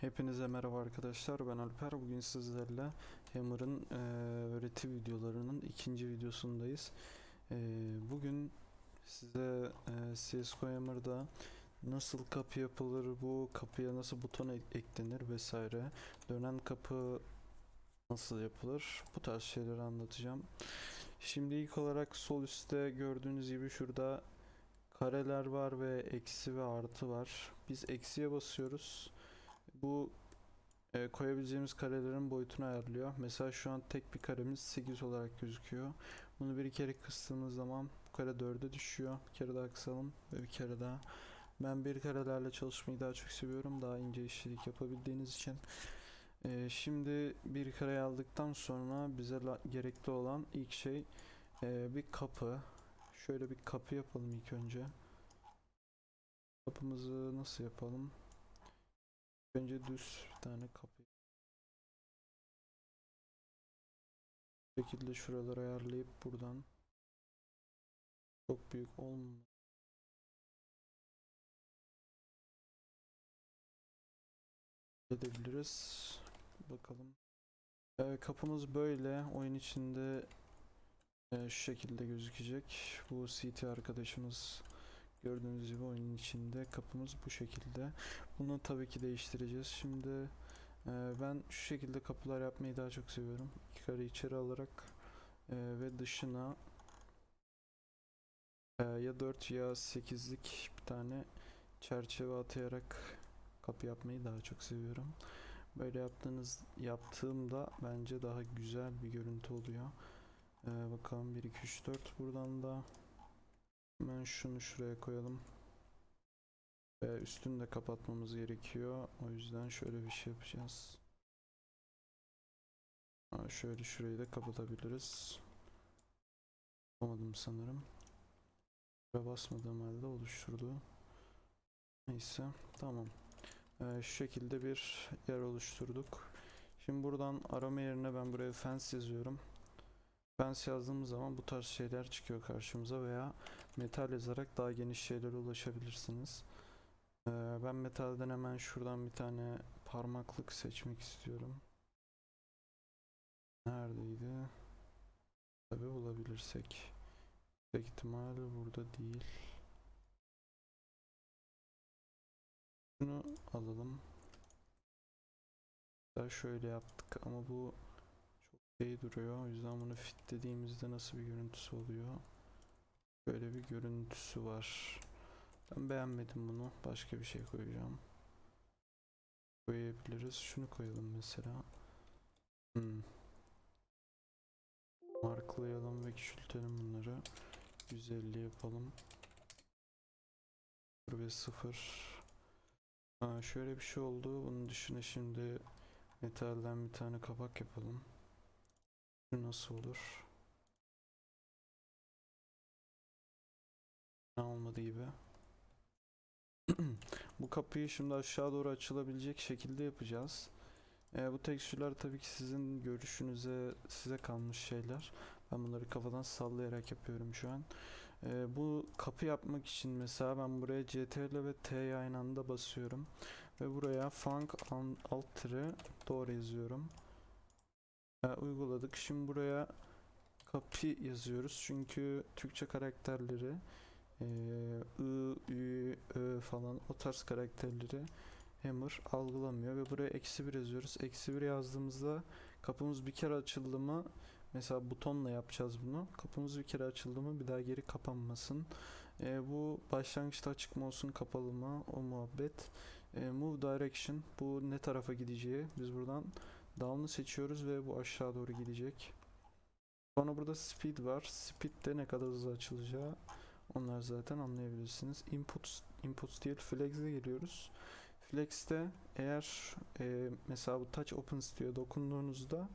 Hepinize merhaba arkadaşlar ben Alper. Bugün sizlerle Hammer'ın eee, öğreti videolarının ikinci videosundayız. Eee, Bugün size eee, CSGO Hammer'da nasıl kapı yapılır bu kapıya nasıl buton ek- eklenir vesaire dönen kapı nasıl yapılır bu tarz şeyleri anlatacağım. Şimdi ilk olarak sol üstte gördüğünüz gibi şurada kareler var ve eksi ve artı var. Biz eksiye basıyoruz bu e, koyabileceğimiz karelerin boyutunu ayarlıyor. Mesela şu an tek bir karemiz 8 olarak gözüküyor. Bunu bir kere kıstığımız zaman bu kare 4'e düşüyor. Bir kere daha kısalım ve bir kere daha. Ben bir karelerle çalışmayı daha çok seviyorum. Daha ince işçilik yapabildiğiniz için. E, şimdi bir kare aldıktan sonra bize gerekli olan ilk şey e, bir kapı. Şöyle bir kapı yapalım ilk önce. Kapımızı nasıl yapalım? Önce düz bir tane kapı. Bu şekilde şuraları ayarlayıp buradan çok büyük olma. edebiliriz. Bakalım. Ee, kapımız böyle. Oyun içinde e, şu şekilde gözükecek. Bu CT arkadaşımız gördüğünüz gibi oyunun içinde kapımız bu şekilde. Bunu tabii ki değiştireceğiz. Şimdi e, ben şu şekilde kapılar yapmayı daha çok seviyorum. İki kare içeri alarak e, ve dışına e, ya 4 ya 8'lik bir tane çerçeve atayarak kapı yapmayı daha çok seviyorum. Böyle yaptığınız yaptığımda bence daha güzel bir görüntü oluyor. E, bakalım 1 2 3 4 buradan da Hemen şunu şuraya koyalım. Ve üstünü de kapatmamız gerekiyor. O yüzden şöyle bir şey yapacağız. Ha, şöyle şurayı da kapatabiliriz. Yapamadım sanırım. Buraya basmadığım halde oluşturdu. Neyse tamam. Ee, şu şekilde bir yer oluşturduk. Şimdi buradan arama yerine ben buraya fence yazıyorum. Fence yazdığımız zaman bu tarz şeyler çıkıyor karşımıza veya metal yazarak daha geniş şeylere ulaşabilirsiniz. Ee, ben metalden hemen şuradan bir tane parmaklık seçmek istiyorum. Neredeydi? Tabi bulabilirsek. Yüksek ihtimal burada değil. Şunu alalım. Daha şöyle yaptık ama bu çok şey duruyor. O yüzden bunu fit dediğimizde nasıl bir görüntüsü oluyor? Böyle bir görüntüsü var. Ben beğenmedim bunu. Başka bir şey koyacağım. Koyabiliriz. Şunu koyalım mesela. Hmm. Marklayalım ve küçültelim bunları. 150 yapalım. 0 ve 0. Ha, şöyle bir şey oldu. Bunun dışına şimdi metalden bir tane kapak yapalım. Şu nasıl olur? Olmadı gibi. Bu kapıyı şimdi aşağı doğru açılabilecek şekilde yapacağız. Ee, bu tekstürler tabii ki sizin görüşünüze, size kalmış şeyler. Ben bunları kafadan sallayarak yapıyorum şu an. Ee, bu kapı yapmak için mesela ben buraya CTRL ve T'ye aynı anda basıyorum. Ve buraya func an- alt tire doğru yazıyorum. Ee, uyguladık. Şimdi buraya kapı yazıyoruz. Çünkü Türkçe karakterleri ee, I, Ü, Ö falan o tarz karakterleri Hammer algılamıyor ve buraya eksi bir yazıyoruz. Eksi bir yazdığımızda kapımız bir kere açıldı mı mesela butonla yapacağız bunu. Kapımız bir kere açıldı mı bir daha geri kapanmasın. Ee, bu başlangıçta açık mı olsun kapalı mı o muhabbet. Ee, move direction bu ne tarafa gideceği. Biz buradan down'u seçiyoruz ve bu aşağı doğru gidecek. Sonra burada speed var. Speed de ne kadar hızlı açılacağı onlar zaten anlayabilirsiniz. Input input değil flex'e geliyoruz. Flex'te eğer e, mesela bu touch opens diyor dokunduğunuzda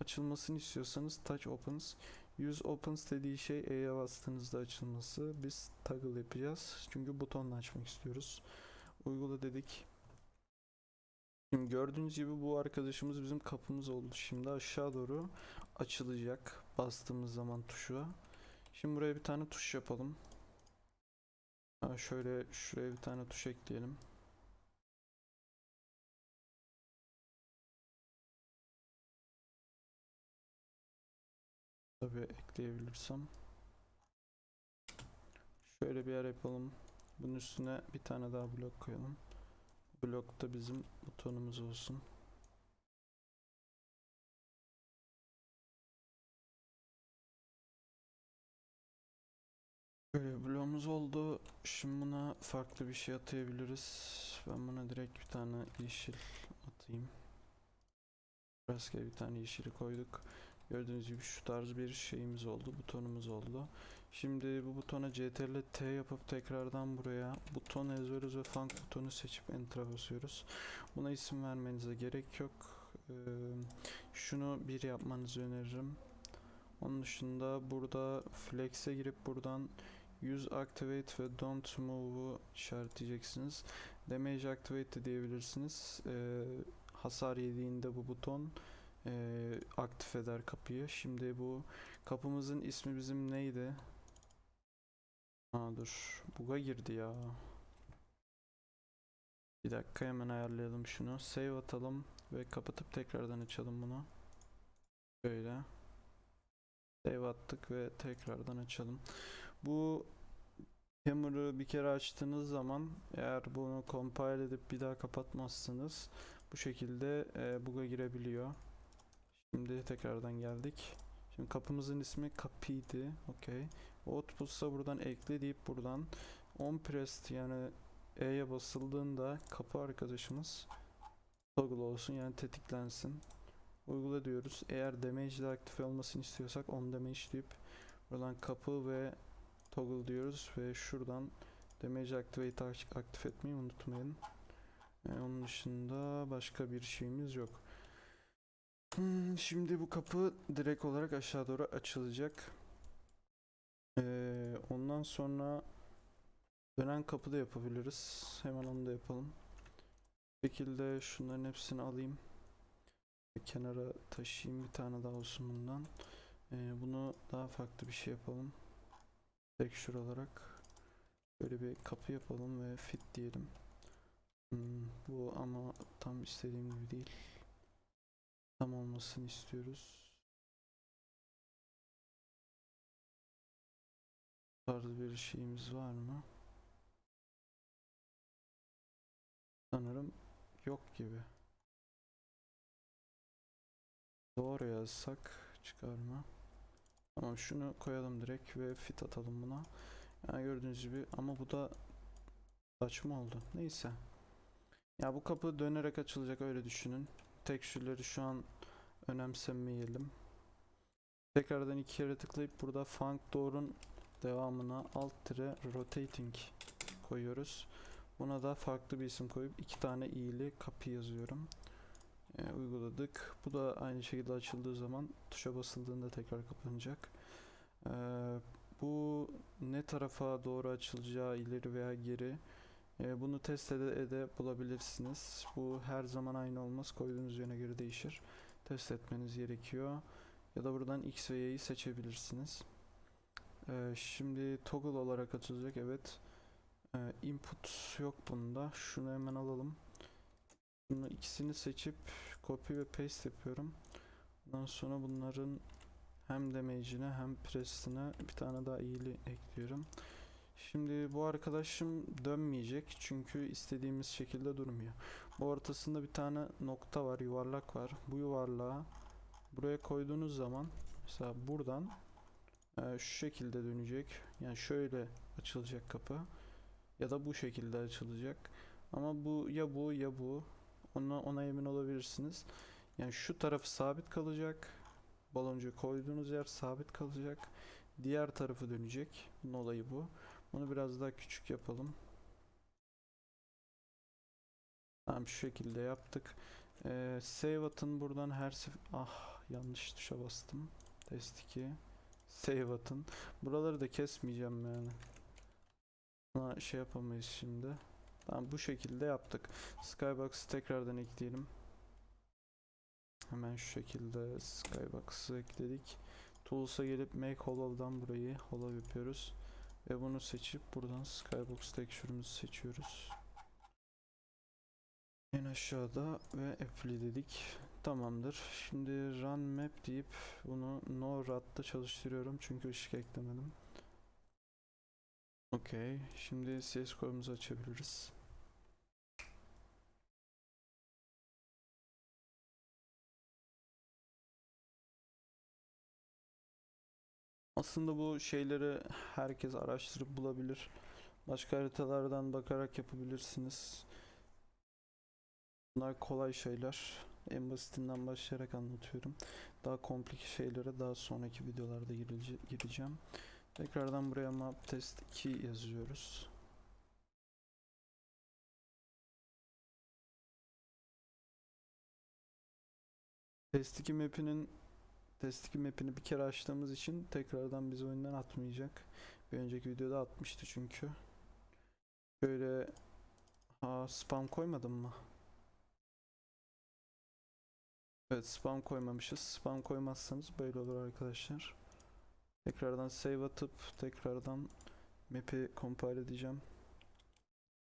açılmasını istiyorsanız touch opens. Use opens dediği şey E'ye bastığınızda açılması. Biz toggle yapacağız. Çünkü butonla açmak istiyoruz. Uygula dedik. Şimdi gördüğünüz gibi bu arkadaşımız bizim kapımız oldu. Şimdi aşağı doğru açılacak bastığımız zaman tuşa. Şimdi buraya bir tane tuş yapalım. Ha şöyle şuraya bir tane tuş ekleyelim. Tabii ekleyebilirsem. Şöyle bir yer yapalım. Bunun üstüne bir tane daha blok koyalım. Blokta bizim butonumuz olsun. Böyle bloğumuz oldu. Şimdi buna farklı bir şey atayabiliriz. Ben buna direkt bir tane yeşil atayım. Rastgele bir tane yeşili koyduk. Gördüğünüz gibi şu tarz bir şeyimiz oldu. Butonumuz oldu. Şimdi bu butona CTRL T yapıp tekrardan buraya buton yazıyoruz ve func butonu seçip enter'a basıyoruz. Buna isim vermenize gerek yok. Ee, şunu bir yapmanızı öneririm. Onun dışında burada flex'e girip buradan use activate ve don't move'u işaretleyeceksiniz. Damage activate de diyebilirsiniz. Ee, hasar yediğinde bu buton eee, aktif eder kapıyı. Şimdi bu kapımızın ismi bizim neydi? Aa dur. Buga girdi ya. Bir dakika hemen ayarlayalım şunu. Save atalım ve kapatıp tekrardan açalım bunu. Böyle. Save attık ve tekrardan açalım. Bu Hammer'ı bir kere açtığınız zaman eğer bunu compile edip bir daha kapatmazsanız bu şekilde e, bug'a girebiliyor. Şimdi tekrardan geldik. Şimdi kapımızın ismi kapıydı. Okey. Output'sa buradan ekle deyip buradan on pressed yani E'ye basıldığında kapı arkadaşımız toggle olsun yani tetiklensin. Uygula diyoruz. Eğer damage ile aktif olmasını istiyorsak on damage deyip buradan kapı ve toggle diyoruz ve şuradan damage activate aktif etmeyi unutmayın. Ee, onun dışında başka bir şeyimiz yok. Hmm, şimdi bu kapı direkt olarak aşağı doğru açılacak. Ee, ondan sonra dönen kapı da yapabiliriz. Hemen onu da yapalım. Bu şekilde şunların hepsini alayım. Kenara taşıyayım bir tane daha olsun bundan. Ee, bunu daha farklı bir şey yapalım. Texture olarak böyle bir kapı yapalım ve fit diyelim. Hmm, bu ama tam istediğim gibi değil. Tam olmasını istiyoruz. Tarz bir şeyimiz var mı? Sanırım yok gibi. Doğru yazsak çıkar mı? Tamam şunu koyalım direkt ve fit atalım buna. Yani gördüğünüz gibi ama bu da saçma oldu. Neyse. Ya bu kapı dönerek açılacak öyle düşünün. Tekstürleri şu an önemsemeyelim. Tekrardan iki kere tıklayıp burada func door'un devamına alt tire rotating koyuyoruz. Buna da farklı bir isim koyup iki tane i'li kapı yazıyorum. Ee, uyguladık. Bu da aynı şekilde açıldığı zaman tuşa basıldığında tekrar kapanacak. Ee, bu ne tarafa doğru açılacağı ileri veya geri ee, bunu test ede ede bulabilirsiniz. Bu her zaman aynı olmaz. Koyduğunuz yöne göre değişir. Test etmeniz gerekiyor. Ya da buradan X ve Y'yi seçebilirsiniz. Ee, şimdi toggle olarak açılacak. Evet. Ee, input yok bunda. Şunu hemen alalım. Bunu ikisini seçip copy ve paste yapıyorum. Ondan sonra bunların hem damage'ine hem press'ine bir tane daha iyili ekliyorum. Şimdi bu arkadaşım dönmeyecek çünkü istediğimiz şekilde durmuyor. Bu ortasında bir tane nokta var, yuvarlak var. Bu yuvarlağı buraya koyduğunuz zaman mesela buradan e, şu şekilde dönecek. Yani şöyle açılacak kapı ya da bu şekilde açılacak. Ama bu ya bu ya bu. Ona, ona emin olabilirsiniz. Yani şu tarafı sabit kalacak. Baloncu koyduğunuz yer sabit kalacak. Diğer tarafı dönecek. Bunun olayı bu. Bunu biraz daha küçük yapalım. Tamam şu şekilde yaptık. Ee, save atın buradan her sef ah yanlış tuşa bastım. Test 2. Save atın. Buraları da kesmeyeceğim yani. Buna şey yapamayız şimdi. Tamam bu şekilde yaptık. Skybox'ı tekrardan ekleyelim. Hemen şu şekilde Skybox'ı ekledik. Tools'a gelip Make Hollow'dan burayı hollow yapıyoruz. Ve bunu seçip buradan Skybox texture'ımızı seçiyoruz. En aşağıda ve apply dedik. Tamamdır. Şimdi run map deyip bunu no rat'ta çalıştırıyorum çünkü ışık eklemedim. Okey. Şimdi CS kodumuzu açabiliriz. Aslında bu şeyleri herkes araştırıp bulabilir. Başka haritalardan bakarak yapabilirsiniz. Bunlar kolay şeyler. En basitinden başlayarak anlatıyorum. Daha komplike şeylere daha sonraki videolarda gireceğim. Tekrardan buraya map test 2 yazıyoruz. Test 2 map'inin 2 map'ini bir kere açtığımız için tekrardan bizi oyundan atmayacak. Bir önceki videoda atmıştı çünkü. Böyle ha spam koymadım mı? Evet spam koymamışız. Spam koymazsanız böyle olur arkadaşlar. Tekrardan save atıp tekrardan map'i compile edeceğim.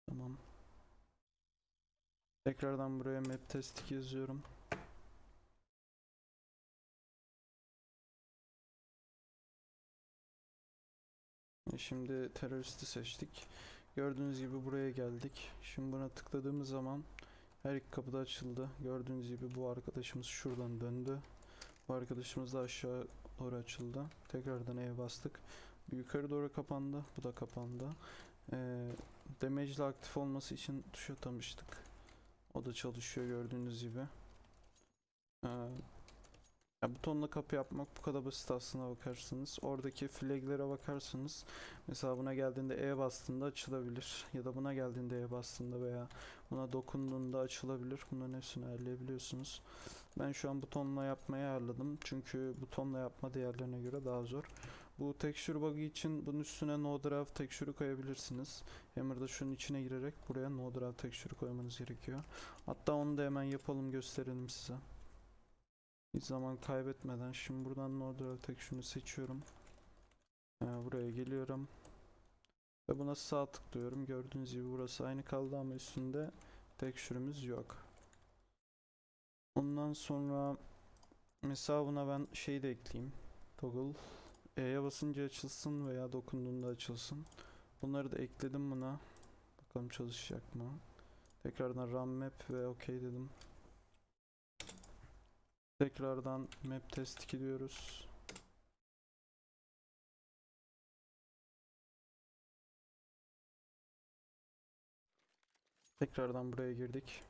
Tamam. Tekrardan buraya map test 2 yazıyorum. Şimdi teröristi seçtik. Gördüğünüz gibi buraya geldik. Şimdi buna tıkladığımız zaman her iki kapı da açıldı. Gördüğünüz gibi bu arkadaşımız şuradan döndü. Bu arkadaşımız da aşağı doğru açıldı. Tekrardan E'ye bastık. Yukarı doğru kapandı. Bu da kapandı. Ee, damage'li aktif olması için tuş atamıştık. O da çalışıyor gördüğünüz gibi. Ee, ya butonla kapı yapmak bu kadar basit aslına bakarsanız. Oradaki flaglere bakarsanız mesela buna geldiğinde E bastığında açılabilir. Ya da buna geldiğinde E bastığında veya buna dokunduğunda açılabilir. Bunların hepsini ayarlayabiliyorsunuz. Ben şu an butonla yapmayı ayarladım. Çünkü butonla yapma diğerlerine göre daha zor. Bu texture bug'ı için bunun üstüne no drive texture'ı koyabilirsiniz. Hammer'da şunun içine girerek buraya no drive texture'ı koymanız gerekiyor. Hatta onu da hemen yapalım gösterelim size. Hiç zaman kaybetmeden şimdi buradan no drive texture'ını seçiyorum. Ee, buraya geliyorum. Ve buna sağ tıklıyorum. Gördüğünüz gibi burası aynı kaldı ama üstünde texture'ımız yok. Ondan sonra mesela buna ben şey de ekleyeyim. Toggle E'ye basınca açılsın veya dokunduğunda açılsın. Bunları da ekledim buna. Bakalım çalışacak mı? Tekrardan run map ve OK dedim. Tekrardan map test 2 diyoruz. Tekrardan buraya girdik.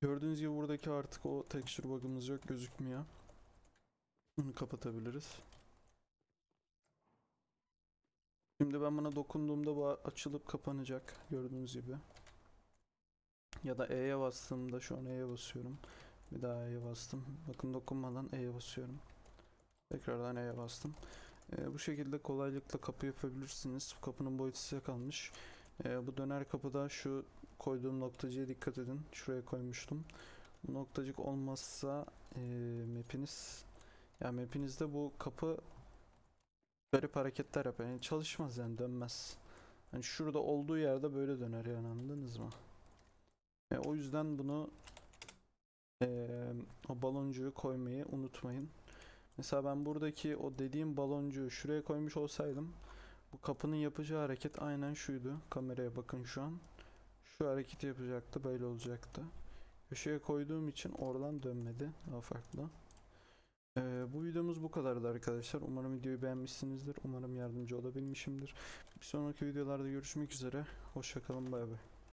Gördüğünüz gibi buradaki artık o texture bug'ımız yok gözükmüyor. Bunu kapatabiliriz. Şimdi ben buna dokunduğumda bu açılıp kapanacak gördüğünüz gibi. Ya da E'ye bastığımda şu an E'ye basıyorum. Bir daha E'ye bastım. Bakın dokunmadan E'ye basıyorum. Tekrardan E'ye bastım. Ee, bu şekilde kolaylıkla kapı yapabilirsiniz. Bu kapının boyutu size kalmış. Ee, bu döner kapıda şu koyduğum noktacıya dikkat edin. Şuraya koymuştum. Bu noktacık olmazsa ee, map'iniz ya map'inizde bu kapı garip hareketler yapar. Yani çalışmaz yani dönmez. Hani şurada olduğu yerde böyle döner yani anladınız mı? E, o yüzden bunu eee, o baloncuğu koymayı unutmayın. Mesela ben buradaki o dediğim baloncuğu şuraya koymuş olsaydım bu kapının yapacağı hareket aynen şuydu. Kameraya bakın şu an. Şu hareketi yapacaktı böyle olacaktı. Köşeye koyduğum için oradan dönmedi. Daha farklı. Ee, bu videomuz bu kadardı arkadaşlar. Umarım videoyu beğenmişsinizdir. Umarım yardımcı olabilmişimdir. Bir sonraki videolarda görüşmek üzere. Hoşçakalın bay bay.